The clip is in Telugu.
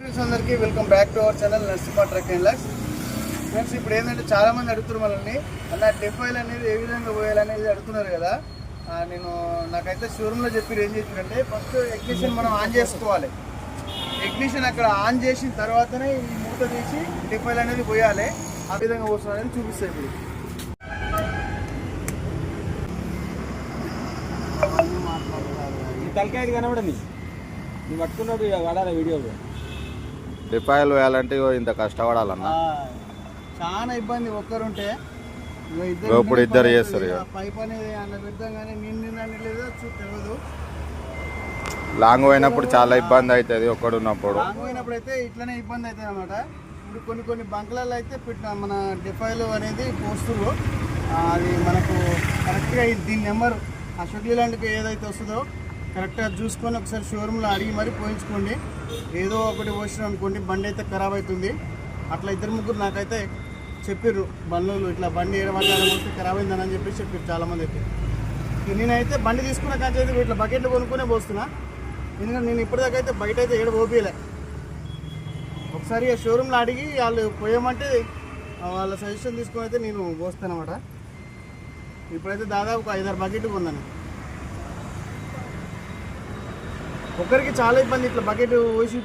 ఫ్రెండ్స్ అందరికీ welcome back to our channel Narasimha truck and lux friends ఇప్పుడు ఏంటంటే చాలా మంది అడుగుతున్నారు మనల్ని. అలా డెఫైల్ అనేది ఏ విధంగా పోయాలనేది అడుగుతున్నారు కదా. నేను నాకైతే షోరూంలో చెప్పి ఏం చెప్పిందంటే ఫస్ట్ ఎగ్నిషన్ మనం ఆన్ చేసుకోవాలి. ఎగ్నిషన్ అక్కడ ఆన్ చేసిన తర్వాతనే ఈ మూత తీసి డెఫైల్ అనేది పోయాలి. ఆ విధంగా పోస్తుంది అనేది చూపిస్తాయి ఇప్పుడు. తలకాయలు కనబడింది కనబడని. నువ్వు పట్టుకున్నప్పుడు ఇక వాడాలి వీడియోలో డిపాయిల్ వేయాలంటే ఇంత కష్టపడాలన్న. చాలా ఇబ్బంది ఒక్కరుంటే. ఇప్పుడు ఇద్దరు చేస్తారు పైప్ అనేది అలా పెడతాం కానీ నేను నిన్న లేదో చూ- తెలియదు లాంగ్ పోయినప్పుడు చాలా ఇబ్బంది అవుతుంది ఒక్కడు ఉన్నప్పుడు లాంగ్ పోయినప్పుడు అయితే ఇట్లనే ఇబ్బంది అవుతుంది అనమాట ఇప్పుడు కొన్ని కొన్ని బంకులలో అయితే మన డిఫైల్ అనేది ఆ, అది మనకు కరెక్ట్గా దీని నెంబర్ ఆ షెడ్యూల్ లాంటికి ఏదైతే వస్తుందో కరెక్ట్గా చూసుకొని ఒకసారి షోరూంలో అడిగి మరీ పోయించుకోండి. ఏదో ఒకటి పోసిన అనుకోండి బండి అయితే ఖరాబ్ అవుతుంది. అట్లా ఇద్దరు ముగ్గురు నాకైతే చెప్పిర్రు బండ్లు ఇట్లా బండి ఏడవడానికి వస్తే ఖరాబ్ అయిందని అని చెప్పేసి చెప్పారు చాలామంది అయితే. నేనైతే బండి తీసుకున్న కాంచి అయితే ఇట్లా బకెట్లు కొనుక్కునే పోస్తున్నా. ఎందుకంటే నేను ఇప్పటిదాకా అయితే బయట అయితే ఏడు పోపీలే ఒకసారి ఆ షోరూంలో అడిగి వాళ్ళు పోయమంటే వాళ్ళ సజెషన్ తీసుకొని అయితే నేను పోస్తానమాట. ఇప్పుడైతే దాదాపు ఒక ఐదారు బకెట్ కొందాను ఒకరికి చాలా ఇబ్బంది ఇట్లా బకెట్ వేసి